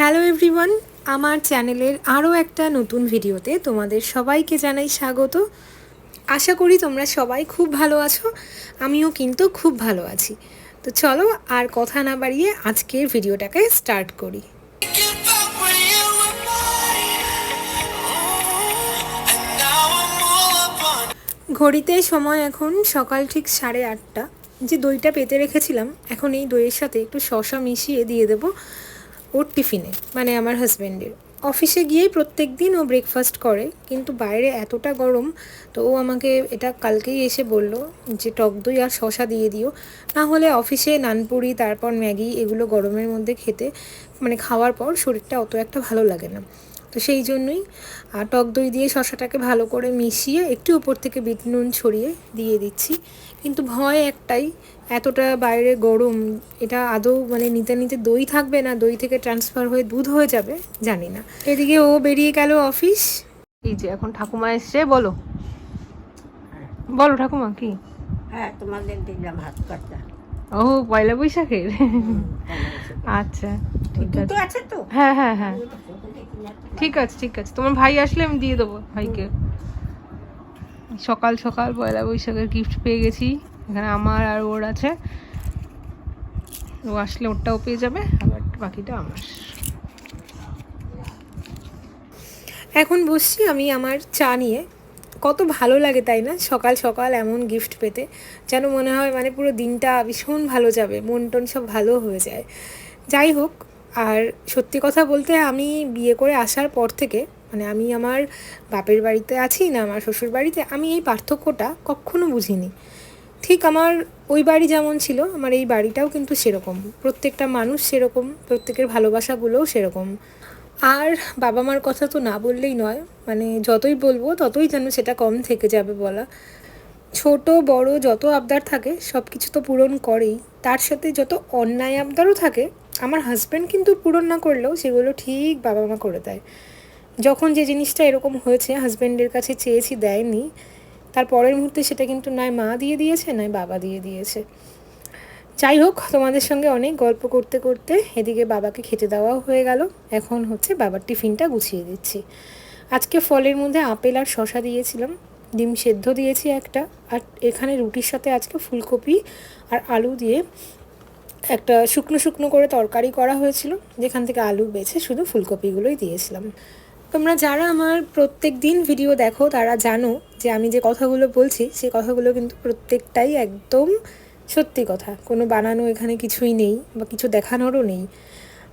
Hello everyone, আমার চ্যানেলের আরও একটা নতুন ভিডিওতে তোমাদের সবাইকে জানাই স্বাগত। আশা করি তোমরা সবাই খুব ভালো আছো, আমিও কিন্তু খুব ভালো আছি। তো চলো আর কথা না বাড়িয়ে আজকের ভিডিওটাকে স্টার্ট করি। ঘড়িতে সময় এখন সকাল ঠিক সাড়ে আটটা। যে দইটা পেতে রেখেছিলাম, এখন এই দইয়ের সাথে একটু শশা মিশিয়ে দিয়ে দেবো। ওর টিফিনে মানে আমার হাজব্যান্ডের অফিসে গিয়েই প্রত্যেক দিন ও ব্রেকফাস্ট করে, কিন্তু বাইরে এতটা গরম, তো ও আমাকে এটা কালকেই এসে বলল যে, টক দই আর শশা দিয়ে দিও। না হলে অফিসে নানপুরি, তারপর ম্যাগি, এগুলো গরমের মধ্যে খেতে মানে খাওয়ার পর শরীরটা অত একটা ভালো লাগে না। তো সেই জন্যই টক দই দিয়ে শশাটাকে ভালো করে মিশিয়ে একটু উপর থেকে বিট নুন ছড়িয়ে দিয়ে দিচ্ছি। কিন্তু ভয় একটাই এতটা বাইরে গরম এটা আদৌ মানে নিতে নিতে দই থাকবে না দই থেকে ট্রান্সফার হয়ে দুধ হয়ে যাবে জানি না। এদিকে ও বেরিয়ে গেল অফিস এই যে এখন ঠাকুমা এসছে বলো। বলো ঠাকুমা কি? হ্যাঁ তোমাদের দিলাম হাত কাটা ও পয়লা বৈশাখের? আচ্ছা ঠিক আছে। আছে তো? হ্যাঁ হ্যাঁ হ্যাঁ। ঠিক আছে ঠিক আছে। তোমার ভাই আসলে আমি দিয়ে দেবো ভাইকে। সকাল সকাল পয়লা বৈশাখের গিফট পেয়ে গেছি। এখানে আমার আর ওর আছে। ও আসলে ওরটাও পেয়ে যাবে, আবার বাকিটা আমার। এখন বসছি আমি আমার চা নিয়ে। কত ভালো লাগে তাই না? সকাল সকাল এমন গিফট পেতে। যেন মনে হয় মানে পুরো দিনটা ভীষণ ভালো যাবে। মন টন সব ভালো হয়ে যায়। যাই হোক আর সত্যি কথা বলতে আমি বিয়ে করে আসার পর থেকে মানে আমি আমার বাপের বাড়িতে আছি না আমার শ্বশুর বাড়িতে, আমি এই পার্থক্যটা কখনো বুঝিনি। ঠিক আমার ওই বাড়ি যেমন ছিল, আমার এই বাড়িটাও কিন্তু সেরকম। প্রত্যেকটা মানুষ সেরকম, প্রত্যেকের ভালোবাসাগুলোও সেরকম। আর বাবা মার কথা তো না বললেই নয় মানে যতই বলব ততই যেন সেটা কম থেকে যাবে বলা। ছোট, বড় যত আবদার থাকে সব কিছু তো পূরণ করেই। তার সাথে যত অন্যায় আবদারও থাকে আমার হাজব্যান্ড কিন্তু পূরণ না করলেও সেগুলো ঠিক বাবা মা করে দেয়। যখন যে জিনিসটা এরকম হয়েছে হাজব্যান্ডের কাছে চেয়েছি, দেয়নি, তার পরের মুহূর্তে সেটা কিন্তু নয় মা দিয়ে দিয়েছে নয় বাবা দিয়ে দিয়েছে। যাই হোক, তোমাদের সঙ্গে অনেক গল্প করতে করতে এদিকে বাবাকে খেতে দেওয়াও হয়ে গেল। এখন হচ্ছে বাবার টিফিনটা গুছিয়ে দিচ্ছি। আজকে ফলের মধ্যে আপেল আর শশা দিয়েছিলাম। ডিম সেদ্ধ দিয়েছি একটা। আর এখানে রুটির সাথে আজকে ফুলকপি আর আলু দিয়ে একটা শুকনো শুকনো করে তরকারি করা হয়েছিল, যেখান থেকে আলু বেছে শুধু ফুলকপিগুলোই দিয়েছিলাম। তোমরা যারা আমার প্রত্যেক দিন ভিডিও দেখো, তারা জানো যে আমি যে কথাগুলো বলছি সেই কথাগুলো কিন্তু প্রত্যেকটাই একদম সত্যি কথা। কোনো বানানো এখানে কিছুই নেই বা কিছু দেখানোরও নেই।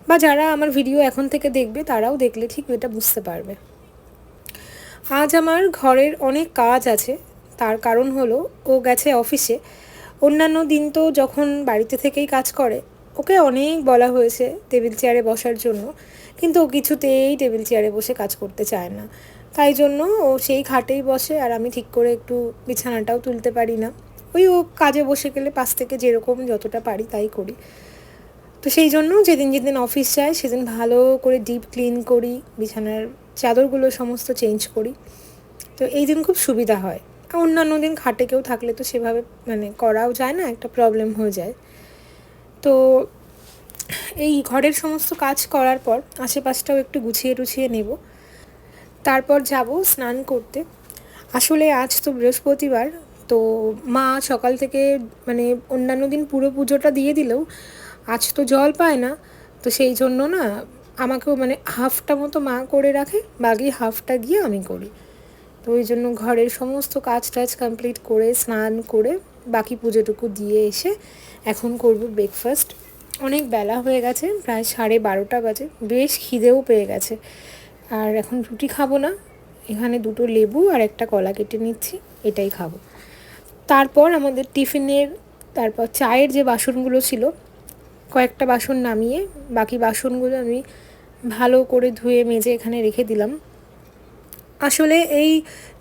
বা যারা আমার ভিডিও এখন থেকে দেখবে, তারাও দেখলে ঠিক এটা বুঝতে পারবে। আজ আমার ঘরের অনেক কাজ আছে, তার কারণ হলো ও গেছে অফিসে অন্যান্য দিন তো যখন বাড়িতে থেকেই কাজ করে, ওকে অনেক বলা হয়েছে টেবিল চেয়ারে বসার জন্য, কিন্তু ও কিছুতেই টেবিল চেয়ারে বসে কাজ করতে চায় না। তাই জন্য ও সেই খাটেই বসে আর আমি ঠিক করে একটু বিছানাটাও তুলতে পারি না। ওই ও কাজে বসে গেলে পাশ থেকে যেরকম যতটা পারি তাই করি। তো সেই জন্য যেদিন যেদিন অফিস যায় সেদিন ভালো করে ডিপ ক্লিন করি, বিছানার চাদরগুলো সমস্ত চেঞ্জ করি। তো এই দিন খুব সুবিধা হয়। অন্যান্য দিন খাটে কেউ থাকলে তো সেভাবে মানে করাও যায় না, একটা প্রবলেম হয়ে যায়। তো এই ঘরের সমস্ত কাজ করার পর আশেপাশটাও একটু গুছিয়ে টুছিয়ে নেব। তারপর যাব স্নান করতে। আসলে আজ তো বৃহস্পতিবার, তো মা সকাল থেকে মানে অন্যান্য দিন পুরো পুজোটা দিয়ে দিলেও আজ তো জল পায় না, তো সেই জন্য না আমাকেও মানে হাফটা মতো মা করে রাখে, বাকি হাফটা গিয়ে আমি করি। তো ওই জন্য ঘরের সমস্ত কাজ টাজ কমপ্লিট করে, স্নান করে, বাকি পুজোটুকু দিয়ে এসে এখন করব ব্রেকফাস্ট অনেক বেলা হয়ে গেছে, প্রায় সাড়ে বারোটা বাজে। বেশ খিদেও পেয়ে গেছে। আর এখন রুটি খাব না। এখানে দুটো লেবু আর একটা কলা কেটে নিচ্ছি, এটাই খাব। তারপর আমাদের টিফিনের, তারপর চায়ের যে বাসনগুলো ছিল, কয়েকটা বাসন নামিয়ে, বাকি বাসনগুলো আমি ভালো করে ধুয়ে, মেজে এখানে রেখে দিলাম। আসলে এই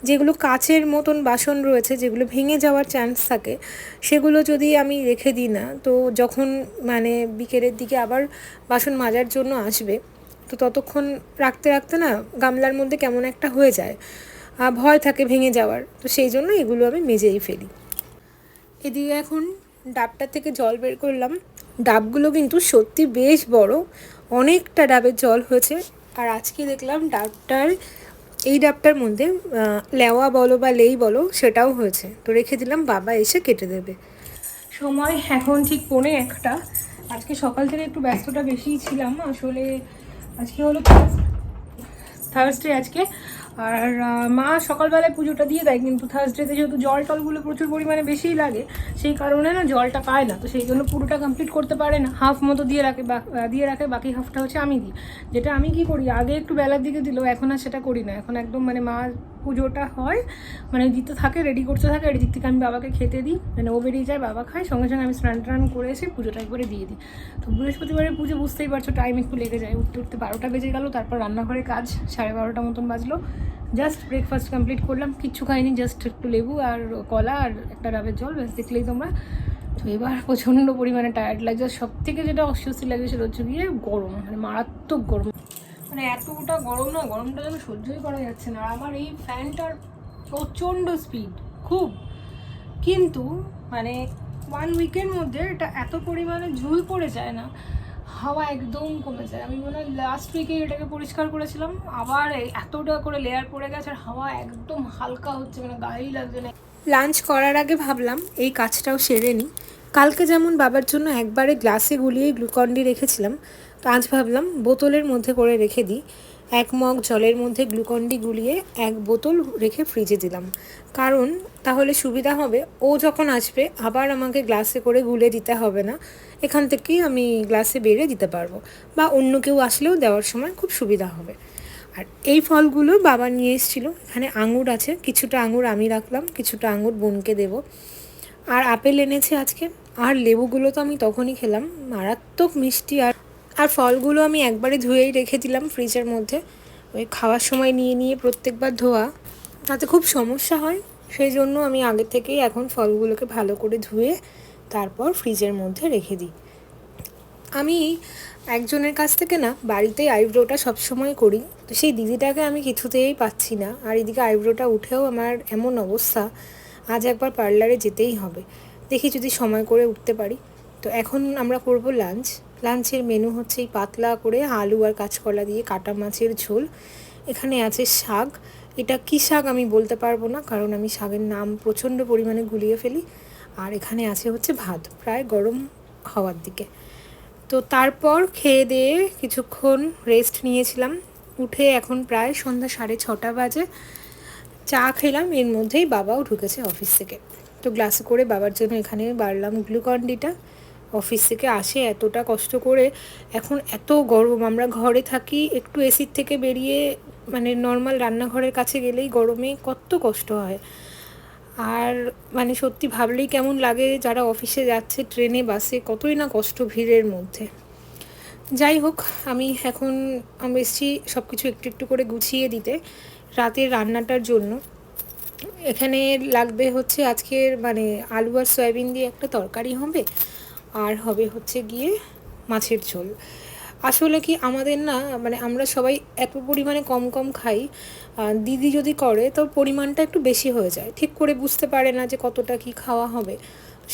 যেগুলো কাচের মতন বাসন রয়েছে, যেগুলো ভেঙে যাওয়ার চান্স থাকে, সেগুলো যদি আমি রেখে দিই না, তো যখন মানে বিকেলের দিকে আবার বাসন মাজার জন্য আসবে, তো ততক্ষণ রাখতে রাখতে না গামলার মধ্যে কেমন একটা হয়ে যায় ভয় থাকে ভেঙে যাওয়ার, তো সেই জন্য এগুলো আমি মেজেই ফেলি। এদিকে এখন ডাবটা থেকে জল বের করলাম, ডাবগুলো কিন্তু সত্যি বেশ বড়, অনেকটা ডাবের জল হয়েছে, আর আজকে দেখলাম ডাবটার এই ডাবটার মধ্যে লেওয়া বলো বা লেই বলো, সেটাও হয়েছে। তো রেখে দিলাম, বাবা এসে কেটে দেবে। সময় এখন ঠিক পৌনে একটা। আজকে সকাল থেকে একটু ব্যস্ততা বেশিই ছিলাম। আসলে আজকে হলো থার্সডে আজকে আর মা সকালবেলায় পুজোটা দিয়ে দেয়, কিন্তু থার্সডেতে যেহেতু জল টলগুলো প্রচুর পরিমাণে বেশিই লাগে, সেই কারণে না জলটা পায় না। তো সেই জন্য পুরোটা কমপ্লিট করতে পারে না। হাফ মতো দিয়ে রাখে দিয়ে রাখে, বাকি হাফটা হচ্ছে আমি দিই। যেটা আমি কি করি, আগে একটু বেলার দিকে দিলেও এখন আর সেটা করি না। এখন একদম মানে মা পুজোটা হয় মানে দিতে থাকে রেডি করতে থাকে এদিক থেকে আমি বাবাকে খেতে দিই। মানে ও বেরিয়ে যায়, বাবা খায়, সঙ্গে সঙ্গে আমি স্নান টান করে এসে পুজোটা একবারে দিয়ে দিই। তো বৃহস্পতিবারের পুজো বুঝতেই পারছ টাইম একটু লেগে যায়। উঠতে উঠতে বারোটা বেজে গেল, তারপর রান্নাঘরে কাজ সাড়ে বারোটা মতন বাজলো। জাস্ট ব্রেকফাস্ট কমপ্লিট করলাম, কিচ্ছু খাইনি জাস্ট একটু লেবু আর কলা আর একটা ডাবের জল, ব্যাস দেখলেই তোমরা। তো এবার প্রচণ্ড পরিমাণে টায়ার্ড লাগছে সব থেকে যেটা অস্বস্তি লাগে সেটা হচ্ছে গিয়ে গরম মানে মারাত্মক গরম। মানে এতটা গরম না, গরমটা যেন সহ্যই করা যাচ্ছে না, আর আমার এই ফ্যানটার প্রচণ্ড স্পিড খুব। কিন্তু মানে ওয়ান উইকের মধ্যে এটা এত পরিমাণে ঝুল পড়ে যায় না হাওয়া একদম কমে যায়। আমি মনে হয় লাস্ট উইকে এটাকে পরিষ্কার করেছিলাম। আবার এতটা করে লেয়ার পড়ে গেছে আর হাওয়া একদম হালকা হচ্ছে মানে গায়েই লাগছে না। লাঞ্চ করার আগে ভাবলাম, এই কাজটাও সেরে নিই। কালকে যেমন বাবার জন্য একবারে গ্লাসে গুলিয়ে গ্লুকন্ডি রেখেছিলাম, তো আজ ভাবলাম বোতলের মধ্যে করে রেখে দিই। এক মগ জলের মধ্যে গ্লুকন্ডি গুলিয়ে এক বোতল রেখে ফ্রিজে দিলাম। কারণ, তাহলে সুবিধা হবে, ও যখন আসবে, আবার আমাকে গ্লাসে করে গুলে দিতে হবে না। এখান থেকেই আমি গ্লাসে বেড়ে দিতে পারব। বা অন্য কেউ আসলেও দেওয়ার সময় খুব সুবিধা হবে। আর এই ফলগুলো বাবা নিয়ে এসেছিল। এখানে আঙুর আছে। কিছুটা আঙুর আমি রাখলাম, কিছুটা আঙুর বোনকে দেবো। আর আপেল এনেছে আজকে। আর লেবুগুলো তো আমি তখনই খেলাম। মারাত্মক মিষ্টি আর আর ফলগুলো আমি একবারে ধুয়েই রেখে দিলাম ফ্রিজের মধ্যে। ওই খাওয়ার সময় নিয়ে নিয়ে প্রত্যেকবার ধোয়া। তাতে খুব সমস্যা হয়, সেই জন্য আমি আগে থেকেই এখন ফলগুলোকে ভালো করে ধুয়ে তারপর ফ্রিজের মধ্যে রেখে দিই। আমি একজনের কাছ থেকে না বাড়িতে আইব্রোটা সবসময় করি। তো সেই দিদিটাকে আমি কিছুতেই পাচ্ছি না। আর এদিকে আইব্রোটা উঠেও আমার এমন অবস্থা, আজ একবার পার্লারে যেতেই হবে। দেখি যদি সময় করে উঠতে পারি। তো এখন আমরা করব লাঞ্চ। লাঞ্চের মেনু হচ্ছে এই পাতলা করে আলু আর কাঁচকলা দিয়ে কাটা মাছের ঝোল। এখানে আছে শাক। এটা কী শাক আমি বলতে পারব না, কারণ আমি শাকের নাম প্রচণ্ড পরিমাণে গুলিয়ে ফেলি। আর এখানে আছে হচ্ছে ভাত, প্রায় গরম হওয়ার দিকে। তো তারপর খেয়ে দিয়ে কিছুক্ষণ রেস্ট নিয়েছিলাম। উঠে এখন প্রায় সন্ধ্যা সাড়ে ছটা বাজে। চা খেলাম, এর মধ্যেই বাবাও ঢুকেছে অফিস থেকে। তো গ্লাসে করে বাবার জন্য এখানে বাড়লাম গ্লুকন্ডিটা অফিস থেকে আসে এতটা কষ্ট করে, এখন এত গরম, আমরা ঘরে থাকি, একটু এসির থেকে বেরিয়ে মানে নর্মাল রান্নাঘরের কাছে গেলেই গরমে কত কষ্ট হয়। আর মানে সত্যি ভাবলেই কেমন লাগে যারা অফিসে যাচ্ছে, ট্রেনে, বাসে, কতই না কষ্ট ভিড়ের মধ্যে। যাই হোক, আমি এখন, আমি এসেছি সব কিছু একটু একটু করে গুছিয়ে দিতে, রাতের রান্নাটার জন্য। এখানে লাগবে হচ্ছে আজকের মানে আলু আর সয়াবিন দিয়ে একটা তরকারি হবে। আর হবে হচ্ছে গিয়ে মাছের ঝোল। আসলে কি আমাদের না মানে আমরা সবাই এত পরিমাণে কম কম খাই দিদি যদি করে তো পরিমাণটা একটু বেশি হয়ে যায়। ঠিক করে বুঝতে পারে না যে কতটা কি খাওয়া হবে।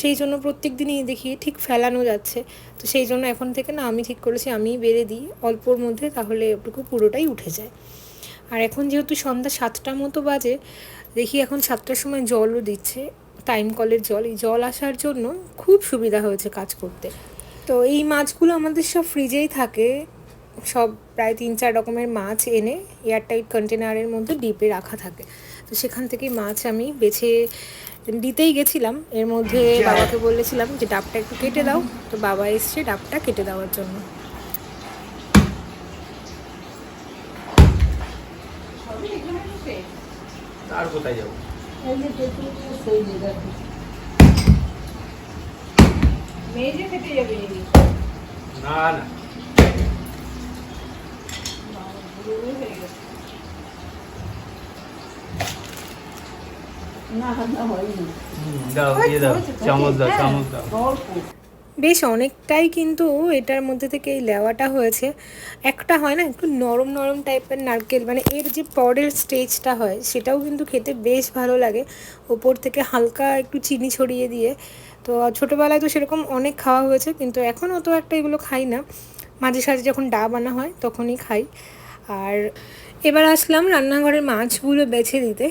সেই জন্য প্রত্যেক দিনই দেখি ঠিক ফেলানো যাচ্ছে। তো সেই জন্য এখন থেকে না আমি ঠিক করেছি, আমিই বেড়ে দিই। অল্পর মধ্যে তাহলে ওটুকু পুরোটাই উঠে যায়। আর এখন যেহেতু সন্ধ্যা সাতটার মতো বাজে, দেখি এখন সাতটার সময় জলও দিচ্ছে। টাইম কলের জল, এই জল আসার জন্য খুব সুবিধা হয়েছে কাজ করতে। তো এই মাছগুলো আমাদের সব ফ্রিজেই থাকে। সব প্রায় তিন চার রকমের মাছ এনে এয়ারটাইট কন্টেনারের মধ্যে ডিপে রাখা থাকে। তো সেখান থেকে মাছ আমি বেছে দিতেই গেছিলাম। এর মধ্যে বাবাকে বলেছিলাম যে, ডাবটা একটু কেটে দাও। তো বাবা এসছে ডাবটা কেটে দেওয়ার জন্য। আর কোথায় যাব? মেজে খেতে যাবে না না। না না হয়নি। দাও দিয়ে দাও চামচ দাও চামচ দাও। বেশ অনেকটাই কিন্তু এটার মধ্যে থেকে এই লেওয়াটা হয়েছে। একটা হয় না একটু নরম নরম টাইপের নারকেল মানে এর যে পরের স্টেজটা হয় সেটাও কিন্তু খেতে বেশ ভালো লাগে। ওপর থেকে হালকা একটু চিনি ছড়িয়ে দিয়ে। তো ছোটোবেলায় তো সেরকম অনেক খাওয়া হয়েছে, কিন্তু এখন অত একটা এগুলো খাই না। মাঝে সাঝে যখন ডাব আনা হয় তখনই খাই। আর এবার আসলাম রান্নাঘরের মাছগুলো বেছে দিতে।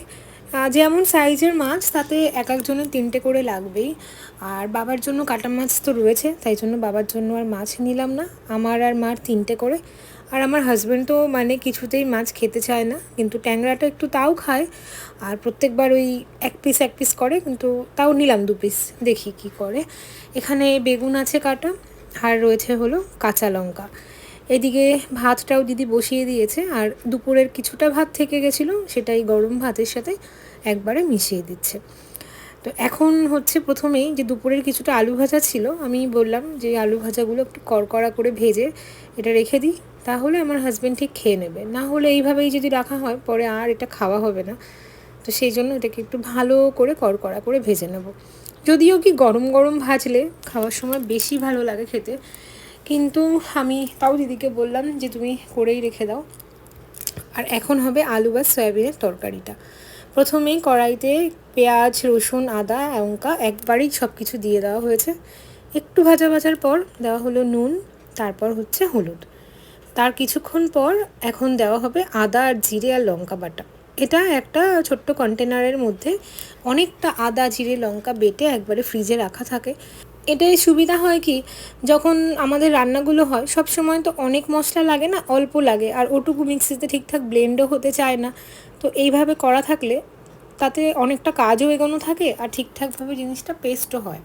যেমন সাইজের মাছ, তাতে এক একজনের তিনটে করে লাগবেই। আর বাবার জন্য কাটা মাছ তো রয়েছে, তাই জন্য বাবার জন্য আর মাছ নিলাম না। আমার আর মার তিনটে করে। আর আমার হাজব্যান্ড তো মানে কিছুতেই মাছ খেতে চায় না, কিন্তু ট্যাংরাটা একটু তাও খায়। আর প্রত্যেকবার ওই এক পিস এক পিস করে, কিন্তু তাও নিলাম দু পিস দেখি কি করে। এখানে বেগুন আছে কাটা, আর রয়েছে হলো কাঁচা লঙ্কা। এদিকে ভাতটাও দিদি বসিয়ে দিয়েছে, আর দুপুরের কিছুটা ভাত থেকে গেছিল, সেটাই গরম ভাতের সাথে একবারে মিশিয়ে দিচ্ছে। তো এখন হচ্ছে প্রথমেই যে দুপুরের কিছুটা আলু ভাজা ছিল, আমি বললাম যে আলু ভাজাগুলো একটু কড়কড়া করে ভেজে এটা রেখে দিই, তাহলে আমার হাজব্যান্ড ঠিক খেয়ে নেবে। না হলে এইভাবেই যদি রাখা হয়, পরে আর এটা খাওয়া হবে না। তো সেই জন্য এটাকে একটু ভালো করে কড়কড়া করে ভেজে নেব। যদিও কি গরম গরম ভাজলে খাওয়ার সময় বেশি ভালো লাগে খেতে কিন্তু আমি তাও দিদিকে বললাম যে তুমি করেই রেখে দাও। আর এখন হবে আলু বা সয়াবিনের তরকারিটা। প্রথমেই কড়াইতে পেঁয়াজ, রসুন, আদা, লঙ্কা একবারেই সব কিছু দিয়ে দেওয়া হয়েছে। একটু ভাজা ভাজার পর দেওয়া হলো নুন, তারপর হচ্ছে হলুদ। তার কিছুক্ষণ পর এখন দেওয়া হবে আদা আর জিরে আর লঙ্কা বাটা। এটা একটা ছোট্ট কন্টেনারের মধ্যে অনেকটা আদা, জিরে, লঙ্কা বেটে একবারে ফ্রিজে রাখা থাকে। এটাই সুবিধা হয় কি, যখন আমাদের রান্নাগুলো হয় সব সময় তো অনেক মশলা লাগে না, অল্প লাগে, আর ওটুকু মিক্সিতে ঠিকঠাক ব্লেন্ডও হতে চায় না। তো এইভাবে করা থাকলে তাতে অনেকটা কাজও এগোনো থাকে, আর ঠিকঠাকভাবে জিনিসটা পেস্টও হয়।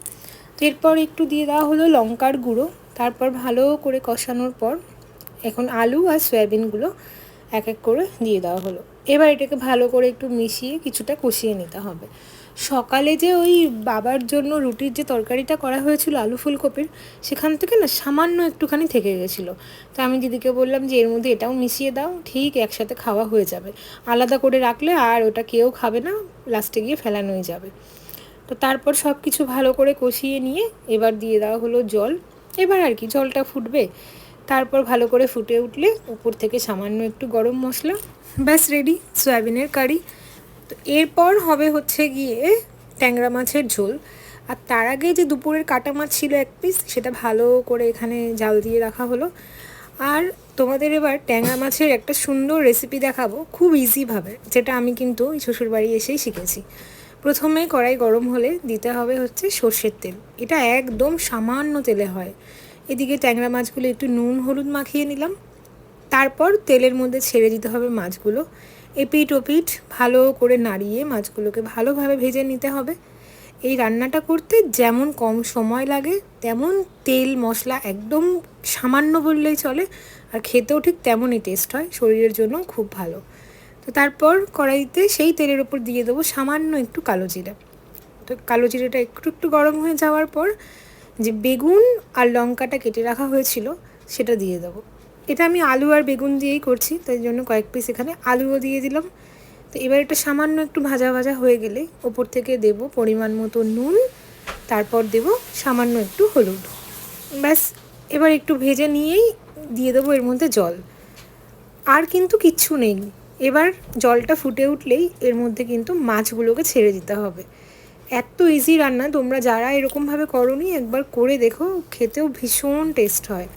তো এরপর একটু দিয়ে দেওয়া হলো লঙ্কার গুঁড়ো, তারপর ভালো করে কষানোর পর এখন আলু আর সয়াবিনগুলো এক এক করে দিয়ে দেওয়া হলো। এবার এটাকে ভালো করে একটু মিশিয়ে কিছুটা কষিয়ে নিতে হবে। সকালে যে ওই বাবার জন্য রুটির যে তরকারিটা করা হয়েছিল আলু ফুলকপির, সেখান থেকে না সামান্য একটুখানি থেকে গেছিল। তো আমি দিদিকে বললাম যে, এর মধ্যে এটাও মিশিয়ে দাও, ঠিক একসাথে খাওয়া হয়ে যাবে। আলাদা করে রাখলে আর ওটা কেউ খাবে না, লাস্টে গিয়ে ফেলানোই যাবে। তো তারপর সব কিছু ভালো করে কষিয়ে নিয়ে এবার দিয়ে দেওয়া হলো জল। এবার আর কি, জলটা ফুটবে। তারপর ভালো করে ফুটে উঠলে উপর থেকে সামান্য একটু গরম মশলা, ব্যাস রেডি, সয়াবিনের কারি। তো এরপর হবে হচ্ছে গিয়ে ট্যাংরা মাছের ঝোল। আর তার আগে যে দুপুরের কাটা মাছ ছিল এক পিস সেটা ভালো করে এখানে জাল দিয়ে রাখা হলো। আর তোমাদের এবার ট্যাংরা মাছের একটা সুন্দর রেসিপি দেখাবো, খুব ইজিভাবে যেটা আমি কিন্তু শ্বশুরবাড়ি এসেই শিখেছি। প্রথমে কড়াই গরম হলে দিতে হবে হচ্ছে সর্ষের তেল। এটা একদম সামান্য তেলে হয়। এদিকে ট্যাংরা মাছগুলো একটু নুন, হলুদ মাখিয়ে নিলাম। তারপর তেলের মধ্যে ছেড়ে দিতে হবে মাছগুলো। এপিট ওপিট ভালো করে নাড়িয়ে মাছগুলোকে ভালোভাবে ভেজে নিতে হবে। এই রান্নাটা করতে যেমন কম সময় লাগে, তেমন তেল, মশলা একদম সামান্য বললেই চলে, আর খেতেও ঠিক তেমনই টেস্ট হয়, শরীরের জন্য খুব ভালো। তো তারপর কড়াইতে সেই তেলের ওপর দিয়ে দেবো সামান্য একটু কালো জিরা। তো কালো জিরাটা একটু একটু গরম হয়ে যাওয়ার পর যে বেগুন আর লঙ্কাটা কেটে রাখা হয়েছিল, সেটা দিয়ে দেবো। এটা আমি আলু আর বেগুন দিয়েই করছি, তাই জন্য কয়েক পিস এখানে আলুও দিয়ে দিলাম। তো এবার এটা সামান্য একটু ভাজা ভাজা হয়ে গেলে ওপর থেকে দেব পরিমাণ মতো নুন, তারপর দেব সামান্য একটু হলুদ। ব্যাস, এবার একটু ভেজে নিয়েই দিয়ে দেবো এর মধ্যে জল। আর কিন্তু কিচ্ছু নেই। এবার জলটা ফুটে উঠলেই এর মধ্যে কিন্তু মাছগুলোকে ছেড়ে দিতে হবে। এত ইজি রান্না, তোমরা যারা এরকমভাবে করনি, একবার করে দেখো, খেতেও ভীষণ টেস্ট হয়।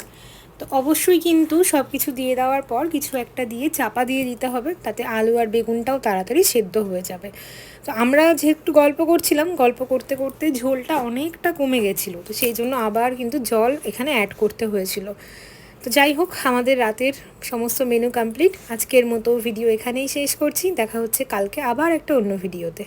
তো অবশ্যই কিন্তু সব কিছু দিয়ে দেওয়ার পর কিছু একটা দিয়ে চাপা দিয়ে দিতে হবে, তাতে আলু আর বেগুনটাও তাড়াতাড়ি সেদ্ধ হয়ে যাবে। তো আমরা যেহেতু গল্প করছিলাম, গল্প করতে করতে ঝোলটা অনেকটা কমে গেছিল, তো সেই জন্য আবার কিন্তু জল এখানে অ্যাড করতে হয়েছিল। তো যাই হোক, আমাদের রাতের সমস্ত মেনু কমপ্লিট আজকের মতো ভিডিও এখানেই শেষ করছি, দেখা হচ্ছে কালকে আবার একটা অন্য ভিডিওতে